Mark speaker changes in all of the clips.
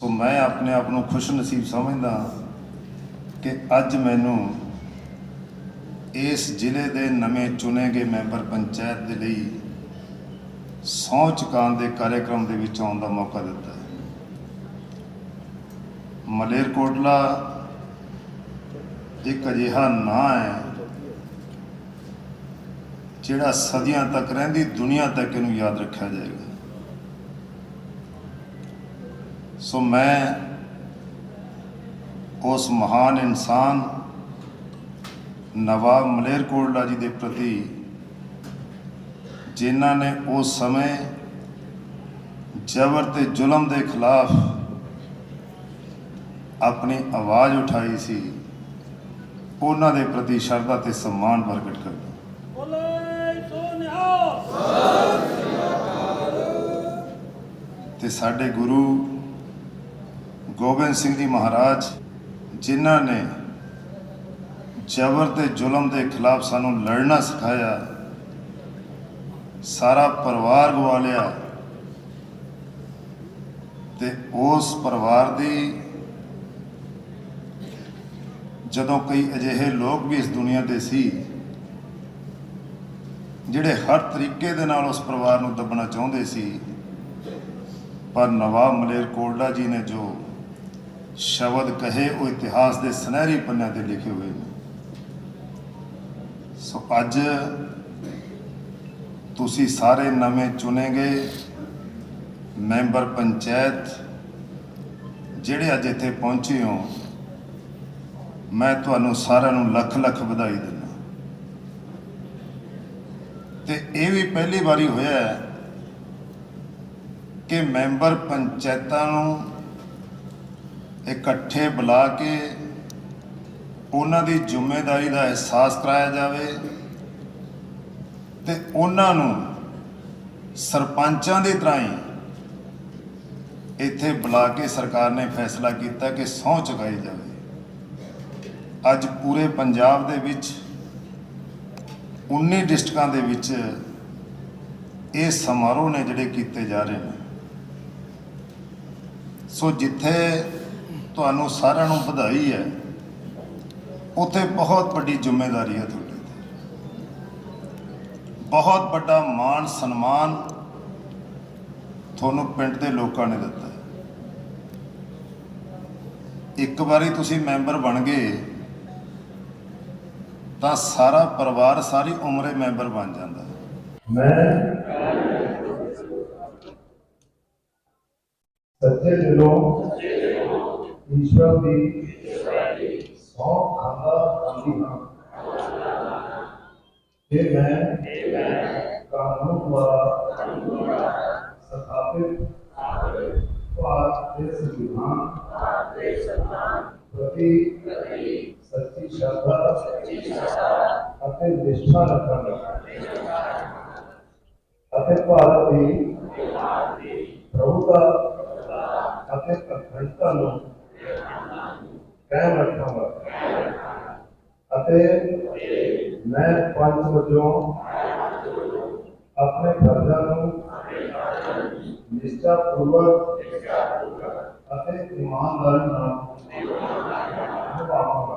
Speaker 1: ਸੋ ਮੈਂ ਆਪਣੇ ਆਪ ਨੂੰ ਖੁਸ਼ ਨਸੀਬ ਸਮਝਦਾ ਕਿ ਅੱਜ ਮੈਨੂੰ ਇਸ ਜ਼ਿਲ੍ਹੇ ਦੇ ਨਵੇਂ ਚੁਣੇ ਗਏ ਮੈਂਬਰ ਪੰਚਾਇਤ ਦੇ ਲਈ ਸਹੁੰ ਚੁਕਾਉਣ ਦੇ ਕਾਰਜਕ੍ਰਮ ਦੇ ਵਿੱਚ ਆਉਣ ਦਾ ਮੌਕਾ ਦਿੱਤਾ ਹੈ। ਮਲੇਰਕੋਟਲਾ ਇੱਕ ਅਜਿਹਾ ਨਾਂ ਹੈ ਜਿਹੜਾ ਸਦੀਆਂ ਤੱਕ ਰਹਿੰਦੀ ਦੁਨੀਆ ਤੱਕ ਇਹਨੂੰ ਯਾਦ ਰੱਖਿਆ ਜਾਏਗਾ। ਸੋ ਮੈਂ ਉਸ ਮਹਾਨ ਇਨਸਾਨ ਨਵਾਬ ਮਲੇਰਕੋਟਲਾ ਜੀ ਦੇ ਪ੍ਰਤੀ ਜਿਨ੍ਹਾਂ ਨੇ ਉਸ ਸਮੇਂ ਜ਼ਬਰ ਤੇ ਜ਼ੁਲਮ ਦੇ ਖਿਲਾਫ ਆਪਣੀ ਆਵਾਜ਼ ਉਠਾਈ ਸੀ ਉਹਨਾਂ ਦੇ ਪ੍ਰਤੀ ਸ਼ਰਧਾ ਤੇ ਸਨਮਾਨ ਪ੍ਰਗਟ ਕਰਦਾ
Speaker 2: ਬੋਲੇ ਸੋ ਨਿਹਾਲ।
Speaker 1: ਤੇ ਸਾਡੇ ਗੁਰੂ ਗੋਬਿੰਦ ਸਿੰਘ ਜੀ ਮਹਾਰਾਜ, ਜਿਨ੍ਹਾਂ ਨੇ ਜ਼ਬਰ ਤੇ ਜ਼ੁਲਮ ਦੇ ਖਿਲਾਫ ਸਾਨੂੰ ਲੜਨਾ ਸਿਖਾਇਆ, ਸਾਰਾ ਪਰਿਵਾਰ ਗਵਾ ਲਿਆ ਤੇ ਉਸ ਪਰਿਵਾਰ ਦੀ ਜਦੋਂ ਕਈ ਅਜਿਹੇ ਲੋਕ ਵੀ ਇਸ ਦੁਨੀਆ ਤੇ ਸੀ, ਜਿਹੜੇ ਹਰ ਤਰੀਕੇ ਦੇ ਨਾਲ ਉਸ ਪਰਿਵਾਰ ਨੂੰ ਦੱਬਣਾ ਚਾਹੁੰਦੇ ਸੀ, ਪਰ ਨਵਾਬ ਮਲੇਰਕੋਟਲਾ ਜੀ ਨੇ ਜੋ ਸ਼ਬਦ ਕਹੇ ਉਹ ਇਤਿਹਾਸ ਦੇ ਸੁਨਹਿਰੀ ਪੰਨਿਆਂ ਤੇ ਲਿਖੇ ਹੋਏ ਨੇ। ਸੋ ਅੱਜ ਤੁਸੀਂ ਸਾਰੇ ਨਵੇਂ ਚੁਣੇ ਗਏ ਮੈਂਬਰ ਪੰਚਾਇਤ ਜਿਹੜੇ ਅੱਜ ਇੱਥੇ ਪਹੁੰਚੇ ਹੋ। ਮੈਂ ਤੁਹਾਨੂੰ ਸਾਰਿਆਂ ਨੂੰ ਲੱਖ ਲੱਖ ਵਧਾਈ ਦਿੰਦਾ। ਤੇ ਇਹ ਵੀ ਪਹਿਲੀ ਵਾਰੀ ਹੋਇਆ ਹੈ ਕਿ ਮੈਂਬਰ ਪੰਚਾਇਤਾਂ ਨੂੰ ਇਕੱਠੇ ਬੁਲਾ ਕੇ ਉਹਨਾਂ ਦੀ ਜ਼ਿੰਮੇਵਾਰੀ ਦਾ ਅਹਿਸਾਸ ਕਰਾਇਆ ਜਾਵੇ ਤੇ ਉਹਨਾਂ ਨੂੰ ਸਰਪੰਚਾਂ ਦੀ ਤਰ੍ਹਾਂ ਹੀ ਇੱਥੇ ਬੁਲਾ ਕੇ ਸਰਕਾਰ ਨੇ ਫੈਸਲਾ ਕੀਤਾ ਕਿ ਸਹੁੰ ਚੁਕਾਈ ਜਾਵੇ। ਅੱਜ ਪੂਰੇ ਪੰਜਾਬ ਦੇ ਵਿੱਚ 19 ਡਿਸਟ੍ਰਿਕਾਂ ਦੇ ਵਿੱਚ ਇਹ ਸਮਾਰੋਹ ਨੇ ਜਿਹੜੇ ਕੀਤੇ ਜਾ ਰਹੇ ਨੇ। ਸੋ ਜਿੱਥੇ ਤੁਹਾਨੂੰ ਸਾਰਿਆਂ ਨੂੰ ਵਧਾਈ ਹੈ। ਉੱਥੇ ਬਹੁਤ ਵੱਡੀ ਜ਼ਿੰਮੇਵਾਰੀ ਹੈ ਤੁਹਾਡੇ ਤੇ। ਬਹੁਤ ਵੱਡਾ ਮਾਣ ਸਨਮਾਨ ਤੁਹਾਨੂੰ ਪਿੰਡ ਦੇ ਲੋਕਾਂ ਨੇ ਦਿੱਤਾ ਇੱਕ ਵਾਰੀ ਤੁਸੀਂ ਮੈਂਬਰ ਬਣ ਗਏ, ਤਾਂ ਸਾਰਾ ਪਰਿਵਾਰ, ਸਾਰੀ ਉਮਰੇ ਮੈਂਬਰ ਬਣ ਜਾਂਦਾ
Speaker 3: ਮੈਂ ਸੱਚੇ ਦਿਲੋਂ ਈਸ਼ਵਰ ਦੀ ਸੌ ਖਾਂਦਾ ਖਾਂਦੀ ਹਾਂ ਕਿ ਮੈਂ ਕਾਨੂੰਨ ਦੁਆਰਾ ਸਥਾਪਿਤ ਭਾਰਤ ਦੇ ਸੰਵਿਧਾਨ ਪ੍ਰਤੀ ਸੱਚੀ ਸ਼ਰਧਾ ਅਤੇ ਨਿਸ਼ਠਾ ਰੱਖਾਂਗਾ ਅਤੇ ਭਾਰਤ ਦੀ ਪ੍ਰਭੂਤਾ ਅਤੇ ਅਖੰਡਤਾ ਨੂੰ ਕਾਇਮ ਰੱਖਾਂਗਾ ਅਤੇ ਮੈਂ ਪੰਜ ਵਜੋਂ ਆਪਣੇ ਫਰਜ਼ਾਂ ਨੂੰ ਨਿਸ਼ਠਾ ਪੂਰਵਕ ਅਤੇ ਇਮਾਨਦਾਰੀ ਨਾਲ ਨਿਭਾਵਾਂਗਾ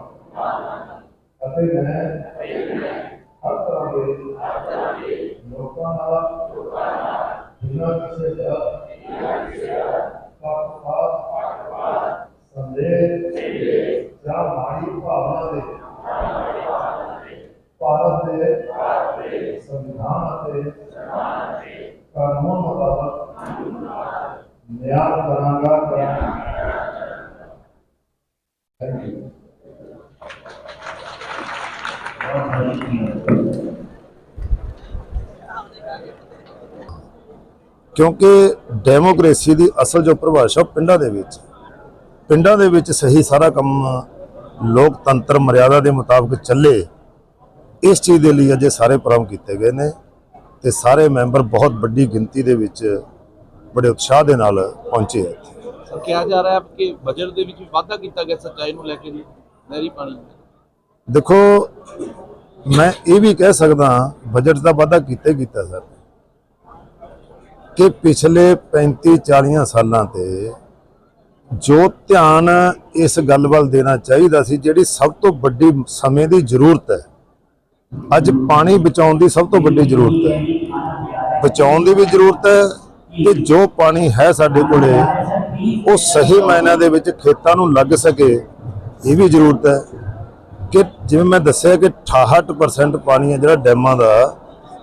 Speaker 3: ਅਤੇ ਮੈਂ ਹਰ ਤਰ੍ਹਾਂ ਦੇ ਲੋਕਾਂ ਨਾਲ ਬਿਨਾਂ ਕਿਸੇ ਦਾ ਪੱਖਪਾਤ ਸੰਦੇਹ ਜਾਂ ਮਾੜੀ ਭਾਵਨਾ ਦੇ ਭਾਰਤ ਦੇ ਸੰਵਿਧਾਨ ਅਤੇ ਕਾਨੂੰਨ ਮੁਤਾਬਕ ਨਿਆਂ ਕਰਾਂਗਾ ਕਰਾਂਗਾ ਥੈਂਕ ਯੂ
Speaker 1: ਕਿਉਂਕਿ ਡੈਮੋਕ੍ਰੇਸੀ ਦੀ ਅਸਲ ਜੋ ਪਰਿਭਾਸ਼ਾ ਉਹ ਪਿੰਡਾਂ ਦੇ ਵਿੱਚ ਪਿੰਡਾਂ ਦੇ ਵਿੱਚ ਸਹੀ ਸਾਰਾ ਕੰਮ ਲੋਕਤੰਤਰ ਮਰਿਆਦਾ ਦੇ ਮੁਤਾਬਕ ਚੱਲੇ। ਇਸ ਚੀਜ਼ ਦੇ ਲਈ ਅੱਜ ਸਾਰੇ ਪ੍ਰੋਗਰਾਮ ਕੀਤੇ ਗਏ ਨੇ ਤੇ ਸਾਰੇ ਮੈਂਬਰ ਬਹੁਤ ਵੱਡੀ ਗਿਣਤੀ ਦੇ ਵਿੱਚ ਬੜੇ ਉਤਸ਼ਾਹ ਦੇ ਨਾਲ ਪਹੁੰਚੇ ਇੱਥੇ।
Speaker 4: ਸਰ ਕਿਹਾ ਜਾ ਰਿਹਾ ਹੈ ਕਿ ਬਜਟ ਦੇ ਵਿੱਚ ਵੀ ਵਾਧਾ ਕੀਤਾ ਗਿਆ ਸੱਚਾਈ ਨੂੰ ਲੈ ਕੇ ਜੀ ਨਹਿਰੀ ਪਾਣੀ
Speaker 1: ਦੇਖੋ ਮੈਂ ਇਹ ਵੀ ਕਹਿ ਸਕਦਾ ਬਜਟ ਦਾ ਵਾਧਾ ਕੀਤਾ ਕੀਤਾ ਸਰ। ਕਿ ਪਿਛਲੇ 35 40 ਸਾਲਾਂ ਤੇ ਜੋ ਧਿਆਨ ਇਸ ਗੱਲ ਵੱਲ ਦੇਣਾ ਚਾਹੀਦਾ ਸੀ ਜਿਹੜੀ ਸਭ ਤੋਂ ਵੱਡੀ ਸਮੇਂ ਦੀ ਜ਼ਰੂਰਤ ਹੈ ਅੱਜ ਪਾਣੀ ਬਚਾਉਣ ਦੀ ਸਭ ਤੋਂ ਵੱਡੀ ਜ਼ਰੂਰਤ ਹੈ। ਬਚਾਉਣ ਦੀ ਵੀ ਜ਼ਰੂਰਤ ਹੈ ਤੇ ਜੋ ਪਾਣੀ ਹੈ ਸਾਡੇ ਕੋਲੇ, ਉਹ ਸਹੀ ਮਾਇਨਿਆਂ ਦੇ ਵਿੱਚ ਖੇਤਾਂ ਨੂੰ ਲੱਗ ਸਕੇ, ਇਹ ਵੀ ਜ਼ਰੂਰਤ ਹੈ ਕਿ ਜਿਵੇਂ ਮੈਂ ਦੱਸਿਆ ਕਿ 68% ਪਾਣੀ ਹੈ ਜਿਹੜਾ ਡੈਮਾਂ ਦਾ,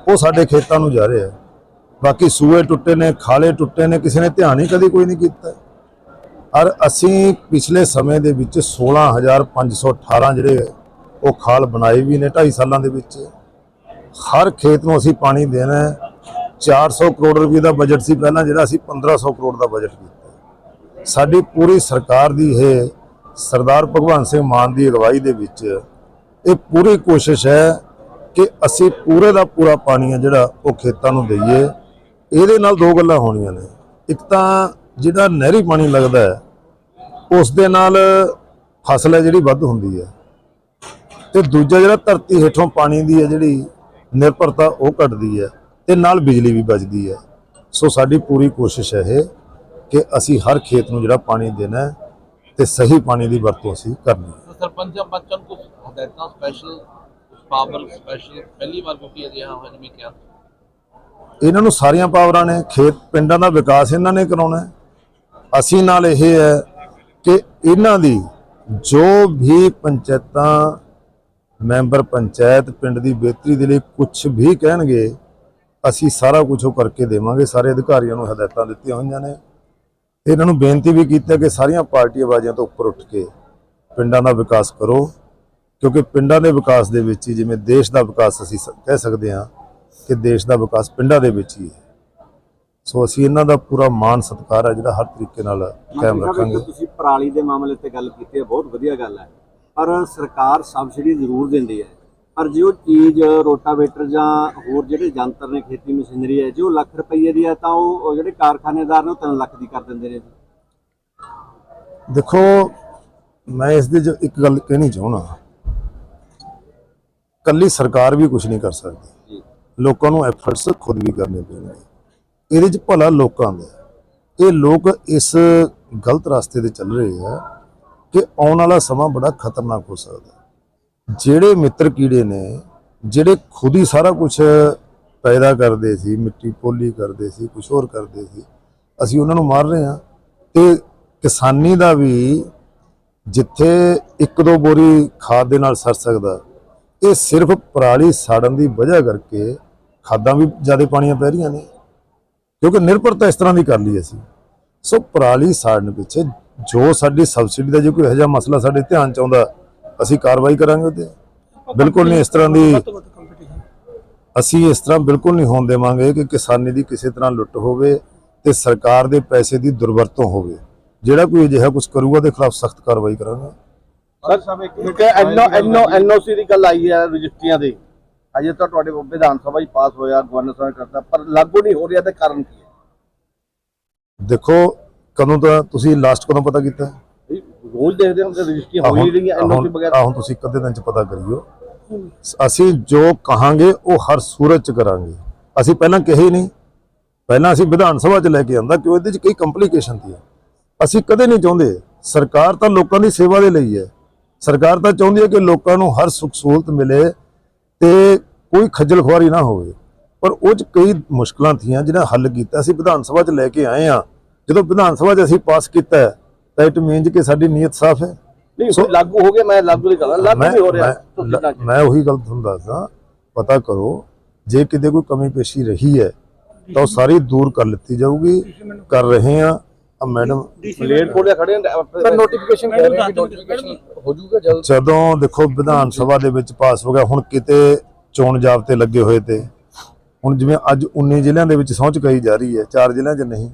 Speaker 1: ਉਹ ਸਾਡੇ ਖੇਤਾਂ ਨੂੰ ਜਾ ਰਿਹਾ ਹੈ। ਬਾਕੀ ਸੂਏ ਟੁੱਟੇ ਨੇ, ਖਾਲੇ ਟੁੱਟੇ ਨੇ, ਕਿਸੇ ਨੇ ਧਿਆਨ ਹੀ ਕਦੀ ਕੋਈ ਨਹੀਂ ਕੀਤਾ। ਔਰ ਅਸੀਂ ਪਿਛਲੇ ਸਮੇਂ ਦੇ ਵਿੱਚ 16518 ਜਿਹੜੇ ਉਹ ਖਾਲ ਬਣਾਈ ਵੀ ਨੇ 2.5 ਸਾਲਾਂ ਦੇ ਵਿੱਚ। ਹਰ ਖੇਤ ਨੂੰ ਅਸੀਂ ਪਾਣੀ ਦੇਣਾ ਹੈ। 400 ਕਰੋੜ ਰੁਪਏ ਦਾ ਬਜਟ ਸੀ ਪਹਿਲਾਂ, ਜਿਹੜਾ ਅਸੀਂ 1500 ਕਰੋੜ ਦਾ ਬਜਟ ਕੀਤਾ ਸਾਡੀ ਪੂਰੀ ਸਰਕਾਰ ਦੀ ਇਹ ਸਰਦਾਰ ਭਗਵੰਤ ਸਿੰਘ ਮਾਨ ਦੀ ਅਗਵਾਈ ਦੇ ਵਿੱਚ ਇਹ ਪੂਰੀ ਕੋਸ਼ਿਸ਼ ਹੈ ਕਿ ਅਸੀਂ ਪੂਰੇ ਦਾ ਪੂਰਾ ਪਾਣੀ ਹੈ ਜਿਹੜਾ ਉਹ ਖੇਤਾਂ ਨੂੰ ਦਈਏ। ਇਹਦੇ ਨਾਲ ਦੋ ਗੱਲਾਂ ਹੋਣੀਆਂ ਨੇ। ਇੱਕ ਤਾਂ ਜਿਹੜਾ ਨਹਿਰੀ ਪਾਣੀ ਲੱਗਦਾ ਉਸ ਦੇ ਨਾਲ ਫਸਲ ਹੈ ਜਿਹੜੀ ਵੱਧ ਹੁੰਦੀ ਹੈ। ਤੇ ਦੂਜਾ ਜਿਹੜਾ ਧਰਤੀ ਹੇਠੋਂ ਪਾਣੀ ਦੀ ਹੈ ਜਿਹੜੀ ਨਿਰਭਰਤਾ ਉਹ ਘਟਦੀ ਹੈ ਤੇ ਨਾਲ ਬਿਜਲੀ ਵੀ ਬਚਦੀ ਹੈ। ਸੋ ਸਾਡੀ ਪੂਰੀ ਕੋਸ਼ਿਸ਼ ਹੈ ਇਹ ਕਿ ਅਸੀਂ ਹਰ ਖੇਤ ਨੂੰ ਜਿਹੜਾ ਪਾਣੀ ਦੇਣਾ ਹੈ ਤੇ ਸਹੀ ਪਾਣੀ ਦੀ ਵਰਤੋਂ ਅਸੀਂ ਕਰਨੀ ਹੈ।
Speaker 4: ਸਰਪੰਚਾਂ ਬੱਚਨ ਕੁਝ ਹਦਾਇਤਾਂ ਸਪੈਸ਼ਲ ਪਾਵਰ ਸਪੈਸ਼ਲ ਪਹਿਲੀ ਵਾਰ ਕਿਉਂਕਿ ਅਜਿਹਾ ਹੋਇਆ ਜਿਵੇਂ ਕਿਹਾ।
Speaker 1: ਇਹਨਾਂ ਨੂੰ ਸਾਰੀਆਂ ਪਾਵਰਾਂ ਨੇ ਖੇਤ ਪਿੰਡਾਂ ਦਾ ਵਿਕਾਸ ਇਹਨਾਂ ਨੇ ਕਰਾਉਣਾ ਹੈ। ਅਸੀਂ ਨਾਲ ਇਹ ਹੈ ਕਿ ਇਹਨਾਂ ਦੀ ਜੋ ਵੀ ਪੰਚਾਇਤਾਂ ਮੈਂਬਰ ਪੰਚਾਇਤ ਪਿੰਡ ਦੀ ਬਿਹਤਰੀ ਦੇ ਲਈ ਕੁਝ ਵੀ ਕਹਿਣਗੇ ਅਸੀਂ ਸਾਰਾ ਕੁਝ ਉਹ ਕਰਕੇ ਦੇਵਾਂਗੇ। ਸਾਰੇ ਅਧਿਕਾਰੀਆਂ ਨੂੰ ਹਦਾਇਤਾਂ ਦਿੱਤੀਆਂ ਹੋਈਆਂ ਨੇ। ਇਹਨਾਂ ਨੂੰ ਬੇਨਤੀ ਵੀ ਕੀਤੀ ਕਿ ਸਾਰੀਆਂ ਪਾਰਟੀਆਂ ਬਾਜ਼ੀਆਂ ਤੋਂ ਉੱਪਰ ਉੱਠ ਕੇ ਪਿੰਡਾਂ ਦਾ ਵਿਕਾਸ ਕਰੋ। ਕਿਉਂਕਿ ਪਿੰਡਾਂ ਦੇ ਵਿਕਾਸ ਦੇ ਵਿੱਚ ਹੀ ਜਿਵੇਂ ਦੇਸ਼ ਦਾ ਵਿਕਾਸ ਅਸੀਂ ਕਹਿ ਸਕਦੇ ਹਾਂ ਕਿ ਦੇਸ਼ ਦਾ ਵਿਕਾਸ ਪਿੰਡਾਂ ਦੇ ਵਿੱਚ ਹੀ ਹੈ। ਸੋ ਅਸੀਂ ਇਹਨਾਂ ਦਾ ਪੂਰਾ ਮਾਣ ਸਤਿਕਾਰ ਹੈ ਜਿਹੜਾ ਹਰ ਤਰੀਕੇ ਨਾਲ ਕਾਇਮ ਰੱਖਾਂਗੇ।
Speaker 5: ਤੁਸੀਂ ਪਰਾਲੀ ਦੇ ਮਾਮਲੇ ਤੇ ਗੱਲ ਕੀਤੀ ਹੈ ਬਹੁਤ ਵਧੀਆ ਗੱਲ ਹੈ। ਪਰ ਸਰਕਾਰ ਸਬਸਿਡੀ ਜ਼ਰੂਰ ਦਿੰਦੀ ਹੈ। ਪਰ ਜੇ ਉਹ ਚੀਜ਼ ਰੋਟਾਵੇਟਰ ਜਾਂ ਹੋਰ ਜਿਹੜੇ ਯੰਤਰ ਨੇ ਖੇਤੀ ਮਸ਼ੀਨਰੀ ਹੈ ਜੇ ਲੱਖ ਰੁਪਏ ਦੀ ਹੈ ਤਾਂ ਉਹ ਜਿਹੜੇ ਕਾਰਖਾਨੇਦਾਰ ਨੇ ਉਹ 3 ਲੱਖ ਦੀ ਕਰ ਦਿੰਦੇ ਨੇ
Speaker 1: ਦੇਖੋ ਮੈਂ ਇਸ ਦੇ ਇੱਕ ਗੱਲ ਕਹਿਣੀ ਚਾਹੁੰਦਾ ਕੱਲੀ ਸਰਕਾਰ ਵੀ ਕੁਝ ਨਹੀਂ ਕਰ ਸਕਦੀ। ਲੋਕਾਂ ਨੂੰ ਐਫਰਟਸ ਖੁਦ ਵੀ ਕਰਨੇ ਪੈਣਗੇ ਇਹਦੇ 'ਚ ਭਲਾ ਲੋਕਾਂ ਦਾ। ਇਹ ਲੋਕ ਇਸ ਗਲਤ ਰਸਤੇ ਤੇ ਚੱਲ ਰਹੇ ਆ ਕਿ ਆਉਣ ਵਾਲਾ ਸਮਾਂ ਬੜਾ ਖਤਰਨਾਕ ਹੋ ਸਕਦਾ ਜਿਹੜੇ ਮਿੱਤਰ ਕੀੜੇ ਨੇ, ਜਿਹੜੇ ਖੁਦ ਹੀ ਸਾਰਾ ਕੁਝ ਪੈਦਾ ਕਰਦੇ ਸੀ, ਮਿੱਟੀ ਪੋਲੀ ਕਰਦੇ ਸੀ ਕੁਝ ਹੋਰ ਕਰਦੇ ਸੀ, ਅਸੀਂ ਉਹਨਾਂ ਨੂੰ ਮਾਰ ਰਹੇ ਹਾਂ। ਤੇ ਕਿਸਾਨੀ ਦਾ ਵੀ ਜਿੱਥੇ ਇੱਕ ਦੋ ਬੋਰੀ ਖਾਦ ਦੇ ਨਾਲ ਸਰ ਸਕਦਾ, ਇਹ ਸਿਰਫ ਪਰਾਲੀ ਸਾੜਨ ਦੀ ਵਜ੍ਹਾ ਕਰਕੇ ਖਾਦਾਂ ਵੀ ਜ਼ਿਆਦਾ ਪਾਣੀਆਂ ਪੈ ਰਹੀਆਂ ਨੇ। ਕਿਉਂਕਿ ਨਿਰਭਰਤਾ ਇਸ ਤਰ੍ਹਾਂ ਦੀ ਕਰ ਲਈ ਅਸੀਂ। ਸੋ ਪਰਾਲੀ ਸਾੜਨ ਪਿੱਛੇ ਜੋ ਸਾਡੀ ਸਬਸਿਡੀ ਦਾ ਜੇ ਕੋਈ ਇਹੋ ਜਿਹਾ ਮਸਲਾ ਸਾਡੇ ਧਿਆਨ ਚ ਆਉਂਦਾ ਅਸੀਂ ਕਾਰਵਾਈ ਕਰਾਂਗੇ ਉਹਤੇ ਬਿਲਕੁਲ ਨਹੀਂ ਇਸ ਤਰ੍ਹਾਂ ਦੀ ਅਸੀਂ ਇਸ ਤਰ੍ਹਾਂ ਬਿਲਕੁਲ ਨਹੀਂ ਹੋਣ ਦੇਵਾਂਗੇ ਕਿ ਕਿਸਾਨੀ ਦੀ ਕਿਸੇ ਤਰ੍ਹਾਂ ਲੁੱਟ ਹੋਵੇ ਤੇ ਸਰਕਾਰ ਦੇ ਪੈਸੇ ਦੀ ਦੁਰਵਰਤੋਂ ਹੋਵੇ। ਜਿਹੜਾ ਕੋਈ ਅਜਿਹਾ ਕੁਝ ਕਰੂਗਾ ਉਹਦੇ ਖਿਲਾਫ ਸਖਤ ਕਾਰਵਾਈ ਕਰਾਂਗੇ।
Speaker 6: ਸਰ ਸਾਹਿਬ ਇੱਕ ਐਨਓ ਐਨਓ ਐਨਓਸੀ ਦੀ ਗੱਲ ਆਈ ਹੈ ਰਜਿਸਟਰੀਆਂ ਦੀ। ਅਜੇ ਤਾਂ ਤੁਹਾਡੇ ਵਿਧਾਨ ਸਭਾ ਹੀ ਪਾਸ ਹੋਇਆ ਗਵਰਨਰ ਸਾਹਿਬ ਕਰਤਾ ਪਰ ਲਾਗੂ ਨਹੀਂ ਹੋ ਰਿਹਾ ਤੇ ਕਾਰਨ ਕੀ ਹੈ?
Speaker 1: ਦੇਖੋ ਕਦੋਂ ਤਾਂ ਤੁਸੀਂ ਲਾਸਟ ਕਦੋਂ ਪਤਾ ਕੀਤਾ?
Speaker 6: ਰੋਜ਼ ਦੇਖਦੇ ਹਾਂ ਕਿ ਰਜਿਸਟਰੀ
Speaker 1: ਆਹ
Speaker 6: ਹੋ ਹੀ ਐਨਓਸੀ
Speaker 1: ਆਹ ਹੁਣ ਤੁਸੀਂ ਅੱਧੇ ਦਿਨ ਚ ਪਤਾ ਕਰਿਓ। ਅਸੀਂ ਜੋ ਕਹਾਂਗੇ ਉਹ ਹਰ ਸੂਰਤ ਚ ਕਰਾਂਗੇ। ਅਸੀਂ ਪਹਿਲਾਂ ਕਹੇ ਨਹੀਂ। ਪਹਿਲਾਂ ਅਸੀਂ ਵਿਧਾਨ ਸਭਾ ਚ ਲੈ ਕੇ ਆਂਦਾ ਕਿ ਉਹਦੇ ਚ ਕਈ ਕੰਪਲਿਕੇਸ਼ਨ ਸੀ। ਅਸੀਂ ਕਦੇ ਨਹੀਂ ਚਾਹੁੰਦੇ। ਸਰਕਾਰ ਤਾਂ ਲੋਕਾਂ ਦੀ ਸੇਵਾ ਦੇ ਲਈ ਹੈ। ਸਰਕਾਰ ਤਾਂ ਚਾਹੁੰਦੀ ਹੈ ਕਿ ਲੋਕਾਂ ਨੂੰ ਹਰ ਸੁੱਖ ਸਹੂਲਤ ਮਿਲੇ ਤੇ ਕੋਈ ਖੱਜਲ ਖੁਆਰੀ ਨਾ ਹੋਵੇ। ਪਰ ਉਹ ਚ ਕਈ ਮੁਸ਼ਕਲਾਂ ਥੀਆਂ ਜਿਹਨਾਂ ਹੱਲ ਕੀਤਾ। ਅਸੀਂ ਵਿਧਾਨ ਸਭਾ ਚ ਲੈ ਕੇ ਆਏ ਆ ਜਦੋਂ ਵਿਧਾਨ ਸਭਾ ਚ ਅਸੀਂ ਪਾਸ ਕੀਤਾ ਹੈ, ਤਾਂ ਇਟ ਮੀਨਸ ਕਿ ਸਾਡੀ ਨੀਅਤ ਸਾਫ਼ ਹੈ।
Speaker 6: ਨਹੀਂ
Speaker 1: ਸੋ-
Speaker 6: ਲਾਗੂ ਹੋ ਗਿਆ ਮੈਂ ਲਾਗੂ ਨਹੀਂ ਕਰਦਾ ਲਾਗੂ ਨਹੀਂ ਹੋ ਰਿਹਾ
Speaker 1: ਮੈਂ- ਉਹੀ ਗੱਲ ਤੁਹਾਨੂੰ ਦੱਸਦਾ ਪਤਾ ਕਰੋ ਜੇ ਕਿਤੇ ਕੋਈ ਕਮੀ ਪੇਸ਼ੀ ਰਹੀ ਹੈ ਤਾਂ ਉਹ ਸਾਰੀ ਦੂਰ ਕਰ ਲਿੱਤੀ ਜਾਊਗੀ ਕਰ ਰਹੇ ਆ ਆ ਮੈਡਮ
Speaker 6: ਪਲੇਟ ਕੋਲੇ ਖੜੇ ਨੇ ਸਰ ਨੋਟੀਫਿਕੇਸ਼ਨ ਕਹਿ ਰਹੇ ਕਿ ਨੋਟੀਫਿਕੇਸ਼ਨ ਹੋ ਜਾਊਗਾ ਜਲਦ।
Speaker 1: ਜਦੋਂ ਦੇਖੋ ਵਿਧਾਨ ਸਭਾ ਦੇ ਵਿੱਚ ਪਾਸ ਹੋ ਗਿਆ ਹੁਣ ਕਿਤੇ ਚੋਣ ਜਾਬਤੇ ਲੱਗੇ ਹੋਏ ਤੇ ਹੁਣ ਜਿਵੇਂ ਅੱਜ 19 ਜ਼ਿਲ੍ਹਿਆਂ ਦੇ ਵਿੱਚ ਸਹੁੰ ਚੁਕਾਈ ਜਾ ਰਹੀ ਹੈ ਚਾਰ ਜ਼ਿਲ੍ਹਿਆਂ 'ਚ ਨਹੀਂ।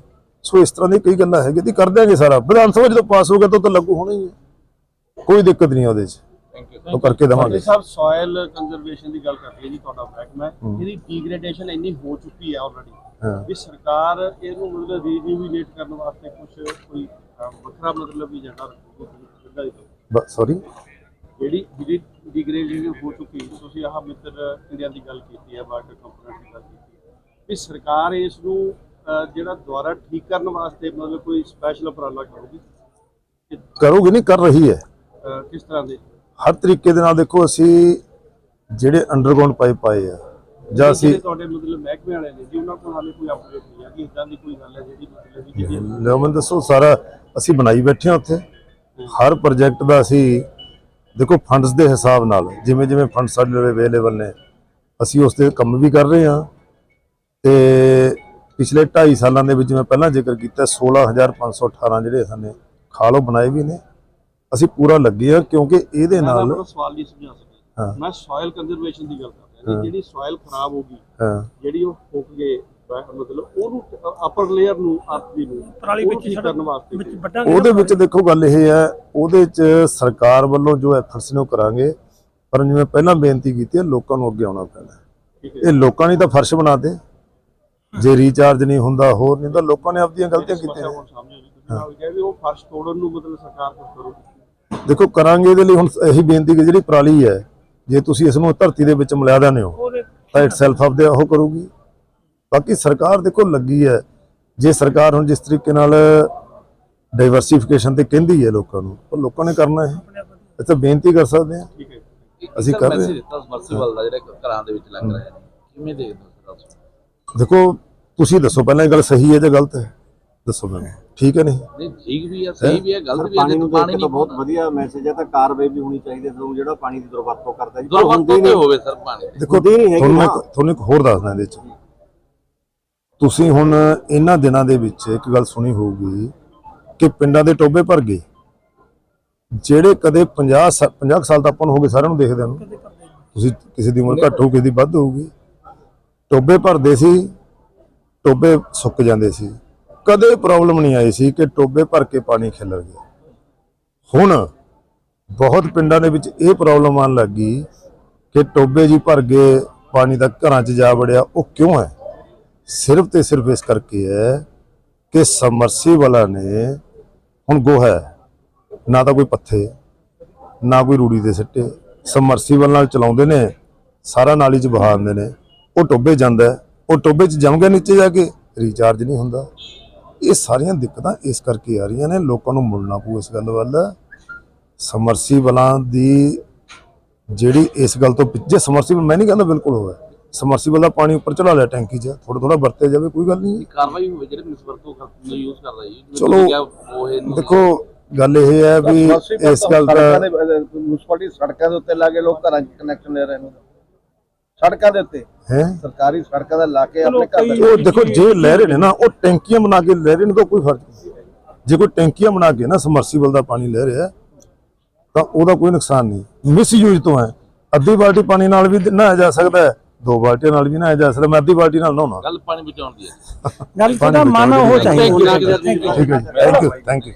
Speaker 1: ਸੋ ਇਸ ਤਰ੍ਹਾਂ ਦੀ ਕਈ ਗੱਲਾਂ ਹੈਗੀਆਂ ਤੇ ਕਰ ਦਿਆਂਗੇ ਸਾਰਾ। ਵਿਧਾਨ ਸਭਾ ਜਦੋਂ ਪਾਸ ਹੋ ਗਿਆ ਤਾਂ ਉਹ ਤਾਂ ਲਾਗੂ ਹੋਣਾ ਹੀ ਹੈ। ਕੋਈ ਦਿੱਕਤ ਨਹੀਂ ਉਹਦੇ 'ਚ।
Speaker 4: ਥੈਂਕ ਯੂ
Speaker 1: ਉਹ ਕਰਕੇ ਦੇਵਾਂਗੇ।
Speaker 7: ਸਾਹਿਬ ਸੋਇਲ ਕੰਜ਼ਰਵੇਸ਼ਨ ਦੀ ਗੱਲ ਕਰ ਰਹੀ ਹੈ ਜੀ ਤੁਹਾਡਾ ਮਹਿਕਮਾ ਹੈ। ਇਹਦੀ ਡੀਗ੍ਰੇਡੇਸ਼ਨ ਇੰਨੀ ਹੋ ਚੁੱਕੀ ਹੈ। ਆਲਰੇਡੀ ਵੀ ਸਰਕਾਰ ਇਹਨੂੰ ਮਤਲਬ ਰੀਜੂਵੀਨੇਟ ਕਰਨ ਵਾਸਤੇ ਕੁਝ ਕੋਈ ਵੱਖਰਾ ਮਤਲਬ ਵੀ ਏਜੰਡਾ ਰੱਖੂਗੀ
Speaker 1: ਸੌਰੀ
Speaker 7: ਜਿਹੜੀ ਜਿਹੜੀ ਡੀਗ੍ਰੇਡੇਸ਼ਨ ਹੋ ਚੁੱਕੀ ਤੁਸੀਂ ਆਹ ਮਿੱਤਰ ਇੰਡੀਆ ਦੀ ਗੱਲ ਕੀਤੀ ਹੈ ਵਾਟਰ ਕੰਪਨੀ ਦੀ ਗੱਲ ਕੀਤੀ ਹੈ ਵੀ ਸਰਕਾਰ ਇਸ ਨੂੰ ਜਿਹੜਾ ਦੁਬਾਰਾ ਠੀਕ ਕਰਨ ਵਾਸਤੇ ਮਤਲਬ ਕੋਈ ਸਪੈਸ਼ਲ ਉਪਰਾਲਾ ਕਰੂਗੀ?
Speaker 1: ਕਰੋਗੇ ਨਹੀਂ ਕਰ ਰਹੀ ਹੈ।
Speaker 7: ਕਿਸ ਤਰ੍ਹਾਂ ਦੇ?
Speaker 1: ਹਰ ਤਰੀਕੇ ਦੇ ਨਾਲ ਦੇਖੋ ਅਸੀਂ ਜਿਹੜੇ ਅੰਡਰਗਰਾਉਂਡ ਪਾਈਪ ਪਾਏ ਆ ਜਾਂ ਅਸੀਂ
Speaker 7: ਤੁਹਾਡੇ ਮਤਲਬ ਮਹਿਕਮੇ ਵਾਲੇ ਨੇ ਜੀ ਉਹਨਾਂ ਕੋਲ ਹਾਲੇ ਕੋਈ ਅਪਡੇਟ ਨਹੀਂ ਹੈ ਕਿ ਇਦਾਂ ਦੀ ਕੋਈ ਗੱਲ ਹੈ ਜਿਹੜੀ ਮਤਲਬ ਵੀ
Speaker 1: ਲਿਓ ਮੈਨੂੰ ਦੱਸੋ ਸਾਰਾ ਅਸੀਂ ਬਣਾਈ ਬੈਠੇ ਹਾਂ ਉੱਥੇ। ਹਰ ਪ੍ਰੋਜੈਕਟ ਦਾ ਅਸੀਂ ਦੇਖੋ ਫੰਡਸ ਦੇ ਹਿਸਾਬ ਨਾਲ ਜਿਵੇਂ ਜਿਵੇਂ ਫੰਡ ਸਾਡੇ ਲਈ ਅਵੇਲੇਬਲ ਨੇ ਅਸੀਂ ਉਸ ਤੇ ਕੰਮ ਵੀ ਕਰ ਰਹੇ ਹਾਂ। ਤੇ ਪਿਛਲੇ 2.5 ਸਾਲਾਂ ਦੇ ਵਿੱਚ ਮੈਂ ਪਹਿਲਾਂ ਜ਼ਿਕਰ ਕੀਤਾ 16518 ਜਿਹੜੇ ਸਾਨੇ ਖਾਲੋ ਬਣਾਏ ਵੀ ਨੇ। ਅਸੀਂ ਪੂਰਾ ਲੱਗੇ ਆ ਕਿਉਂਕਿ ਇਹਦੇ ਨਾਲ
Speaker 7: ਆਪਣਾ ਸਵਾਲ ਨਹੀਂ ਸਮਝਾ ਸਕਿਆ।
Speaker 1: ਹਾਂ।
Speaker 7: ਮੈਂ ਸੋਇਲ ਕੰਜ਼ਰਵੇਸ਼ਨ ਦੀ ਗੱਲ ਕਰ ਰਿਹਾ। ਜੀ ਜਿਹੜੀ ਸੋਇਲ ਖਰਾਬ ਹੋ ਗਈ
Speaker 1: ਹਾਂ,
Speaker 7: ਜਿਹੜੀ ਉਹ ਫੁੱਕ ਗਏ ਬ- ਮਤਲਬ ਉਹਨੂੰ ਅਪਰ ਲੇਅਰ ਨੂੰ ਅਰਥ ਦੀ ਨੂੰ
Speaker 2: ਪਰਾਲੀ
Speaker 7: ਉਹਨੂੰ
Speaker 2: ਵਿੱਚ
Speaker 7: ਠੀਕ
Speaker 2: ਸਾਡਾ
Speaker 7: ਕਰਨ ਵਾਸਤੇ
Speaker 2: ਵਿੱਚ
Speaker 7: ਕੀ?
Speaker 2: ਵੱਡਾਂਗੇ
Speaker 1: ਉਹਦੇ ਵਿੱਚ ਦੇਖੋ ਗੱਲ ਇਹ ਹੈ ਉਹਦੇ 'ਚ ਸਰਕਾਰ ਵੱਲੋਂ ਜੋ ਐਫਰਟਸ ਨੇ ਉਹ ਕਰਾਂਗੇ ਪਰ ਜਿਵੇਂ ਪਹਿਲਾਂ ਬੇਨਤੀ ਕੀਤੀ ਹੈ ਲੋਕਾਂ ਨੂੰ ਅੱਗੇ ਆਉਣਾ ਪੈਣਾ। ਇਹ ਲੋਕਾਂ ਨੇ ਤਾਂ ਫਰਸ਼ ਬਣਾਤੇ ਜੇ ਰੀਚਾਰਜ ਨਹੀਂ ਹੁੰਦਾ ਹੋਰ ਨਹੀਂ ਤਾਂ ਲੋਕਾਂ ਨੇ ਆਪਣੀਆਂ ਗਲਤੀਆਂ ਕੀਤੀਆਂ
Speaker 7: ਨੂੰ। ਮਤਲਬ ਸਰਕਾਰ ਕੁਝ ਕਰੋ।
Speaker 1: ਦੇਖੋ ਕਰਾਂਗੇ ਇਹਦੇ ਲਈ ਹੁਣ ਇਹੀ ਬੇਨਤੀ ਕਿ ਜਿਹੜੀ ਪਰਾਲੀ ਹੈ ਜੇ ਤੁਸੀਂ ਇਸ ਨੂੰ ਧਰਤੀ ਦੇ ਵਿੱਚ ਮਿਲਾ ਦਿੰਦੇ ਹੋ ਤਾਂ ਇਟ ਸੈਲਫ ਆਫ ਦੇ ਉਹ ਕਰੂਗੀ। ਬਾਕੀ ਸਰਕਾਰ ਦੇਖੋ ਲੱਗੀ ਹੈ। ਜੇ ਸਰਕਾਰ ਹੁਣ ਜਿਸ ਤਰੀਕੇ ਨਾਲ ਡਾਈਵਰਸਿਫਿਕੇਸ਼ਨ ਤੇ ਕਹਿੰਦੀ ਹੈ ਲੋਕਾਂ ਨੂੰ ਉਹ ਲੋਕਾਂ ਨੇ ਕਰਨਾ ਹੈ। ਤਾਂ ਬੇਨਤੀ ਕਰ ਸਕਦੇ ਹਾਂ। ਅਸੀਂ ਕਰ ਰਹੇ
Speaker 4: ਮੈਸੇਜ
Speaker 1: ਹਾਂ।
Speaker 4: ਦਿੱਤਾ ਸਮਰਸੀਬਲ ਦਾ ਜਿਹੜਾ ਘਰਾਂ ਦੇ ਵਿੱਚ ਲੱਗ ਰਿਹਾ ਹੈ। ਕਿਵੇਂ ਦੇਖਦੇ ਹੋ
Speaker 1: ਦੇਖੋ ਤੁਸੀਂ ਦੱਸੋ ਪਹਿਲਾਂ ਇਹ ਗੱਲ ਸਹੀ ਹੈ ਜਾਂ ਗਲਤ ਹੈ? ਦੱਸੋ ਮੈਨੂੰ। ਠੀਕ ਹੈ ਨਹੀਂ?
Speaker 4: ਨਹੀਂ ਠੀਕ ਵੀ ਹੈ ਸਹੀ ਵੀ ਹੈ ਗਲਤ ਵੀ ਹੈ
Speaker 5: ਪਾਣੀ ਨੂੰ
Speaker 4: ਪਾਣੀ ਨਹੀਂ
Speaker 5: ਬਹੁਤ ਵਧੀਆ ਮੈਸੇਜ ਹੈ ਤਾਂ ਕਾਰਵਾਈ ਵੀ ਹੋਣੀ ਚਾਹੀਦੀ ਹੈ ਲੋਕ ਜਿਹੜਾ ਪਾਣੀ ਦੀ ਦੁਰਵਰਤੋਂ ਕਰਦਾ ਜੀ ਪਰ
Speaker 4: ਦੁਰਵਰਤੋਂ
Speaker 5: ਹੁੰਦੀ
Speaker 4: ਤੇ
Speaker 5: ਨਹੀਂ
Speaker 4: ਹੋਵੇ ਸਰ ਪਾਣੀ। ਦੀ।
Speaker 1: ਦੇਖੋ
Speaker 5: ਹੁੰਦੀ ਨਹੀਂ ਹੈਗੀ
Speaker 1: ਤੁਹਾਨੂੰ
Speaker 5: ਨਾ।
Speaker 1: ਇੱਕ ਤੁਹਾਨੂੰ ਇੱਕ ਹੋਰ ਦੱਸਦਾ ਇਹਦੇ ਚ। ਤੁਸੀਂ ਹੁਣ ਇਹਨਾਂ ਦਿਨਾਂ ਦੇ ਵਿੱਚ ਇੱਕ ਗੱਲ ਸੁਣੀ ਹੋਊਗੀ ਕਿ ਪਿੰਡਾਂ ਦੇ ਟੋਬੇ ਭਰ ਗਏ। ਜਿਹੜੇ ਕਦੇ 50 ਸਾ- 50 ਕੁ ਸਾਲ ਤਾਂ ਆਪਾਂ ਨੂੰ ਹੋ ਗਏ ਸਾਰਿਆਂ ਨੂੰ ਦੇਖਦੇ ਨੂੰ। ਤੁਸੀਂ ਕਿਸੇ ਦੀ ਉਮਰ ਘੱਟ ਹੋਊ ਕਿਸੇ ਦੀ ਵੱਧ ਹੋਊਗੀ। ਟੋਬੇ ਭਰਦੇ ਸੀ, ਟੋਬੇ ਸੁੱਕ ਜਾਂਦੇ ਸੀ। ਕਦੇ ਪ੍ਰੋਬਲਮ ਨਹੀਂ ਆਈ ਸੀ ਕਿ ਟੋਬੇ ਭਰ ਕੇ ਪਾਣੀ ਖਿਲਰ ਗਿਆ। ਹੁਣ ਬਹੁਤ ਪਿੰਡਾਂ ਦੇ ਵਿੱਚ ਇਹ ਪ੍ਰੋਬਲਮ ਆਉਣ ਲੱਗੀ ਕਿ ਟੋਬੇ ਜੀ ਭਰ ਗਏ, ਪਾਣੀ ਦਾ ਘਰਾਂ 'ਚ ਜਾ ਵੜਿਆ, ਉਹ ਕਿਉਂ ਹੈ? ਸਿਰਫ ਤੇ ਸਿਰਫ ਇਸ ਕਰਕੇ ਹੈ ਕਿ ਸਮਰਸੀਬਲਾਂ ਨੇ ਹੁਣ ਗੋਹਾ ਨਾ ਤਾਂ ਕੋਈ ਪੱਥੇ, ਨਾ ਕੋਈ ਰੂੜੀ ਦੇ ਸਿੱਟੇ। ਸਮਰਸੀਬਲ ਨਾਲ ਚਲਾਉਂਦੇ ਨੇ, ਸਾਰਾ ਨਾਲੀ 'ਚ ਬਹਾ ਦਿੰਦੇ ਨੇ। ਉਹ ਟੋਬੇ ਜਾਂਦਾ ਹੈ, ਉਹ ਟੋਬੇ 'ਚ ਜੰਮ ਗਿਆ ਨੀਚੇ ਜਾ ਕੇ ਰੀਚਾਰਜ ਨਹੀਂ ਹੁੰਦਾ। ਇਹ ਸਾਰੀਆਂ ਦਿੱਕਤਾਂ ਇਸ ਕਰਕੇ ਆ ਰਹੀਆਂ ਨੇ ਲੋਕਾਂ ਨੂੰ ਮੁੜਨਾ ਪਊ ਇਸ ਗੱਲ ਵੱਲ। ਸਮਰਸੀਬਲਾਂ ਦੀ ਜਿਹੜੀ ਇਸ ਗੱਲ ਤੋਂ ਪਿੱਛੇ ਸਮਰਸੀਬਲ ਮੈਂ ਨਹੀਂ ਕਹਿੰਦਾ ਬਿਲਕੁਲ ਹੋਵੇ ਸਮਰਸੀਬਲ ਦਾ ਪਾਣੀ ਉੱਪਰ ਚੜਾ ਲਿਆ ਟੈਂਕੀ 'ਚ ਥੋੜਾ ਥੋੜਾ ਵਰਤਿਆ ਜਾਵੇ ਕੋਈ ਗੱਲ ਨਹੀਂ।
Speaker 4: ਕਾਰਵਾਈ ਹੋਵੇ ਜਿਹੜੇ ਮਿਸ ਵਰਤੋਂ ਕਰ ਨੂੰ ਯੂਜ਼ ਕਰਦਾ ਜੀ ਜਿਵੇਂ
Speaker 1: ਚਲੋ, ਦੇਖੋ ਗੱਲ ਇਹ ਹੈ ਵੀ ਇਸ ਗੱਲ ਦਾ
Speaker 6: ਮਿਊਨਿਸਪੈਲਿਟੀ ਸੜਕਾਂ ਦੇ ਉੱਤੇ ਲਾ ਕੇ ਲੋਕ ਘਰਾਂ 'ਚ ਕਨੈਕਸ਼ਨ ਲੈ ਰਹੇ ਨੇ। ਸੜਕਾਂ ਦੇ ਉੱਤੇ।
Speaker 1: ਹੈ?
Speaker 6: ਸਰਕਾਰੀ ਸੜਕਾਂ ਦਾ ਲਾ ਕੇ ਆਪਣੇ ਘਰ ਦਾ
Speaker 1: ਉਹ ਦੇਖੋ ਜੇ ਲੈ ਰਹੇ ਨੇ ਨਾ ਉਹ ਟੈਂਕੀਆਂ ਬਣਾ ਕੇ ਲੈ ਰਹੇ ਨੇ ਤਾਂ ਕੋਈ ਫ਼ਰਕ ਨਹੀਂ। ਜੇ ਕੋਈ ਟੈਂਕੀਆਂ ਬਣਾ ਕੇ ਨਾ ਸਮਰਸੀਬਲ ਦਾ ਪਾਣੀ ਲੈ ਰਿਹਾ ਤਾਂ ਉਹਦਾ ਕੋਈ ਨੁਕਸਾਨ ਨਹੀਂ। ਮਿਸਯੂਜ਼ ਤੋਂ ਹੈ। ਅੱਧੀ ਬਾਲਟੀ ਪਾਣੀ ਨਾਲ ਵੀ ਨਹਾਇਆ ਜਾ ਸਕਦਾ ਹੈ ਦੋ ਬਾਲਟੀਆਂ ਨਾਲ ਵੀ ਨਹਾਇਆ ਜਾ ਸਕਦਾ ਮੈਂ ਅੱਧੀ ਬਾਲਟੀ ਨਾਲ ਨਹਾਉਣਾ।
Speaker 4: ਗੱਲ ਪਾਣੀ ਬਚਾਉਣ ਦੀ ਹੈ।
Speaker 2: ਗੱਲ ਤੁਹਾਡਾ ਮਨ ਉਹ ਚਾਹੀਦਾ.
Speaker 1: ਠੀਕ ਹੈ ਥੈਂਕ ਯੂ ਥੈਂਕ ਯੂ